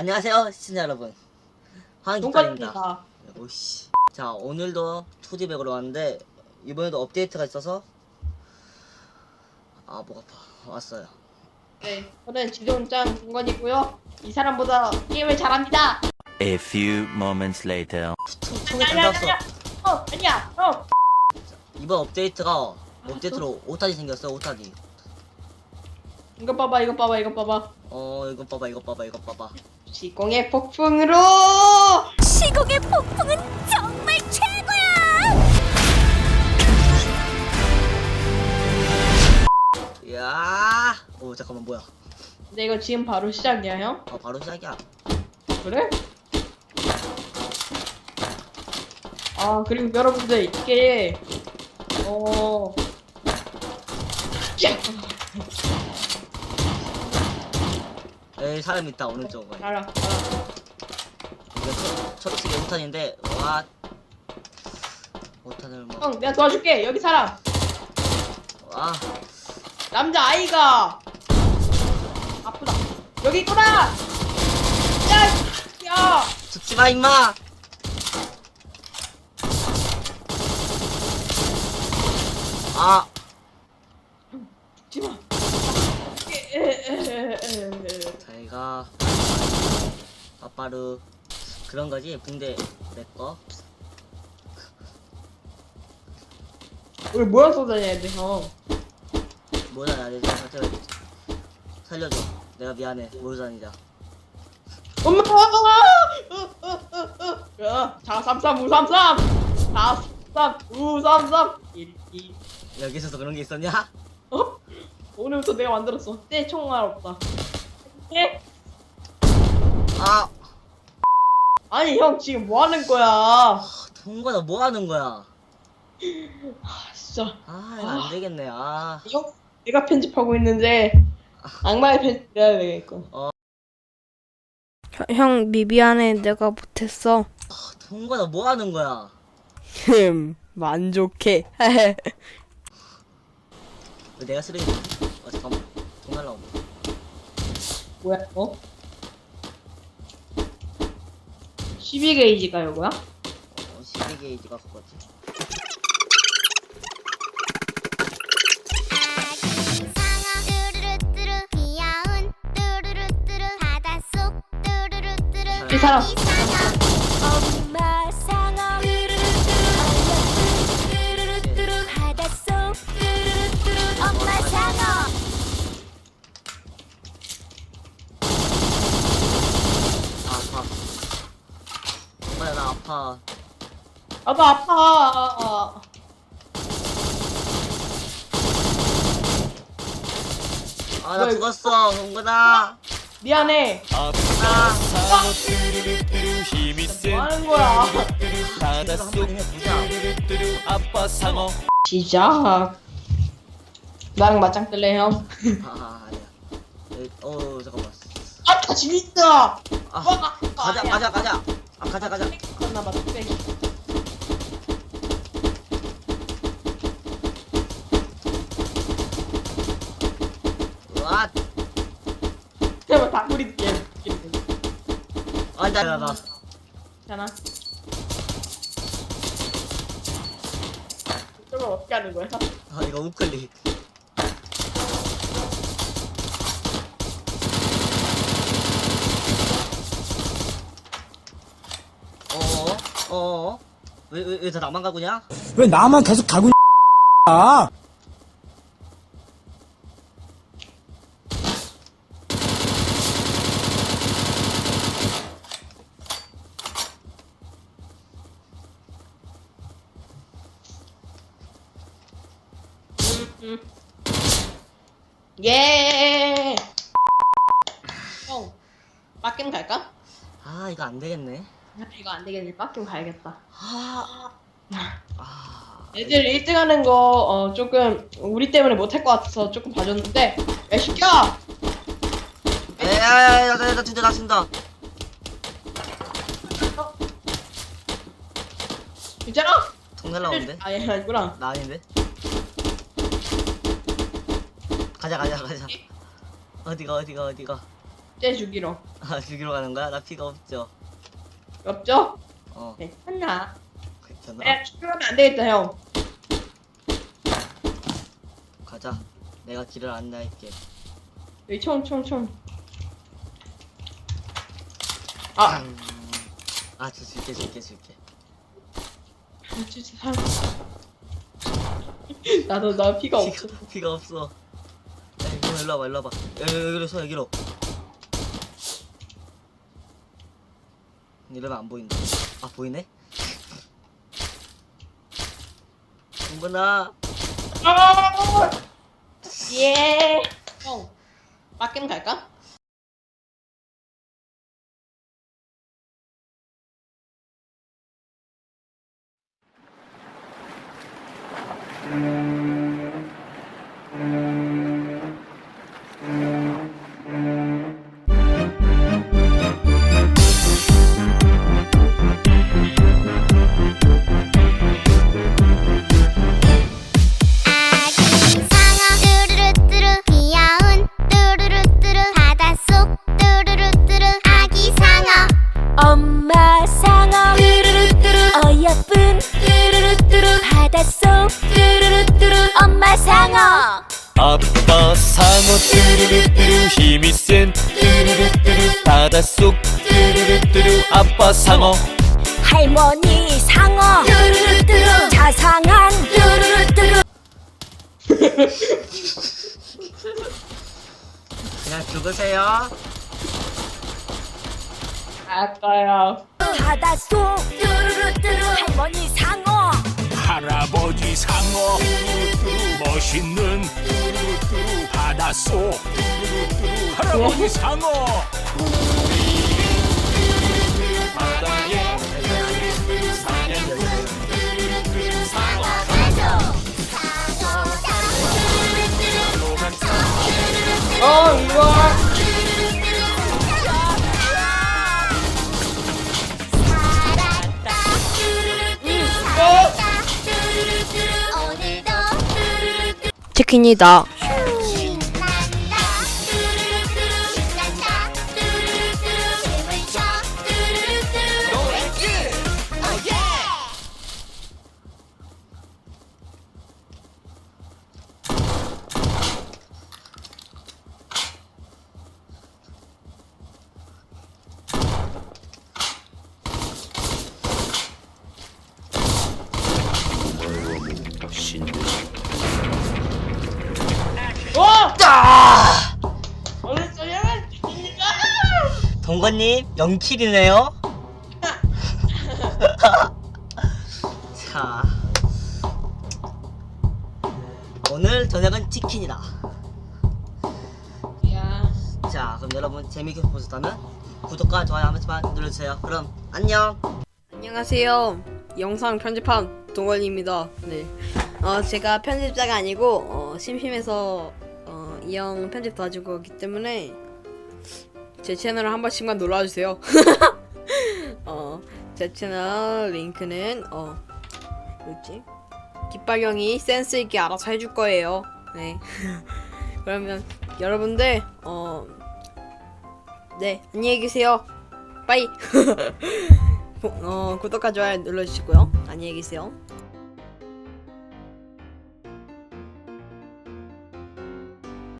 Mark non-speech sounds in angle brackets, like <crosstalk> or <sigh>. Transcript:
안녕하세요 시청자 여러분 용감입니다. 오씨 자 오늘도 2D백으로 왔는데 이번에도 업데이트가 있어서 아 목 아파 왔어요 네, 저는 지존짱 중건이고요. 이 사람보다 게임을 잘합니다. A few moments later. 총이 아니야, 아니야, 어, 아니야, 어. 이번 업데이트가 업데이트로 오타니 생겼어요 오타니 이거 봐봐, 이거 봐봐, 이거 봐봐. 어 이거 봐봐 이거 봐봐 이거 봐봐 시공의 폭풍으로. 시공의 폭풍은 정말 최고야! 이야 오 잠깐만 뭐야 근데 이거 지금 바로 시작이야, 형? 아 바로 시작이야 그래? 아 그리고 여러분들 이게 어. 야! 에이 사람 있다 오른쪽에 알아, 알아. 이거 첫- 초록색이 오탄인데 와 오탄을 뭐, 형, 내가 도와줄게. 여기 사람. 뭐와 남자 아이가 아프다. 여기 있구나. 야, 야. 죽지 마 임마 아 죽지 마. 자 기가 빠빠르 그런 거지 붕대 내꺼 우리 모여서 다녀야 돼, 형. 뭐야 나 내가 살려 살려줘 내가 미안해 모여 다니자 엄마! 야, 자, 33, 533! 4, 3, 5, 3, 3! 1, 2. 여기서도 그런 게 있었냐? 어? 오늘부터 내가 만들었어. 때 총알 없다. 예? 아. 아니, 형, 지금 뭐 하는 거야? 동건아 뭐 하는 거야? 아, 진짜. 아 이거 안 되겠네. 아. 형, 내가 편집하고 있는데, 악마의 편집 내야 되겠고. 형 미비하네 내가 못했어. 동건아 뭐 하는 거야? 흠 만족해. 왜 <laughs> 내가 쓰레기. 어 잠깐만. 돈 날라온다 뭐야, 어? 12게이지가 이거야? 어 12게이지가 그거지 이 사람. 나도 아파. 아 나 왜? 죽었어 동건아 미안해. 아뭐 하는 거야? 바닷속 아빠 상어 시작. 나랑 맞짱 뜰래 형? 아 아니야 에이, 어 잠깐만 아, 다 재밌다. 아 와, 가자 가자 가자 아 가자 가자 나 맞짱 빼기. 와 제발 다 우리 게임. 앉아 나 괜찮아. 저걸 어떻게 하는 거야? 아 이거 우클릭 어어 어어 왜왜왜 다 나만 가고냐? 왜 나만 계속 가고 있 예. 형, 빡김 갈까? 아 이거 안 되겠네 이거 안 되겠네. 빡김 가야겠다. 아, 아 애들 1등 하는 거, 어, 조금, 우리 때문에 못할 것 같아서 조금 봐줬는데, 야, 시켜! 나, 나 진짜 나 진다 괜찮아? 통 날라오는데? 아, 얘 아니구나. 나 아닌데? 가자 가자 가자 어디가 어디가 어디가 쟤 죽이러. 아 죽이러 가는 거야? 나 피가 없죠. 없죠? 어 괜찮나? 괜찮아. 야 죽으면 안 되겠다 형. 가자. 내가 길을 안내할게. 여기 총총 총. 아, 음, 아, 저 줄게, 줄게, 줄게. 진짜 살. <laughs> 나도 나 피가 없어. 피가, 피가 없어. 일로 와봐, 일로 와봐. 여기, 여기로 서, 여기로. 이러면 안 보인다. 아, 보이네? 동근아, 아! 예. 형, 빡겜 갈까? 상 상어 뚜루루뚜루 힘이 센 뚜루루뚜루 바닷속 뚜루루뚜루 아빠 상어 할머니 상어 뚜루루뚜루 자상한 뚜루루뚜루 그냥 죽으세요. 아까요. 바닷속 뚜루루뚜루 할머니 상어 할아버지 상어 멋있는 바닷속 할아버지 상어 어, 이거. 신난다 동건님, 0킬이네요. <laughs> 자. 오늘 저녁은 치킨이다. 야. 자, 그럼 여러분 재밌게 보셨다면 구독과 좋아요 한 번씩만 눌러주세요. 그럼 안녕. 안녕하세요. 영상 편집한 동원입니다. 네. 어, 제가 편집자가 아니고 어, 심심해서 어, 이형 편집 도와주고 있기 때문에 제 채널을 한 번씩만 놀아주세요. <laughs> 어, 제 채널 링크는 어, 뭐지? 깃발형이 센스 있게 알아서 해줄 거예요. 네. <laughs> 그러면 여러분들 어, 네 안녕히 계세요. 빠이. <laughs> 어, 구독과 좋아요 눌러주시고요. 안녕히 계세요.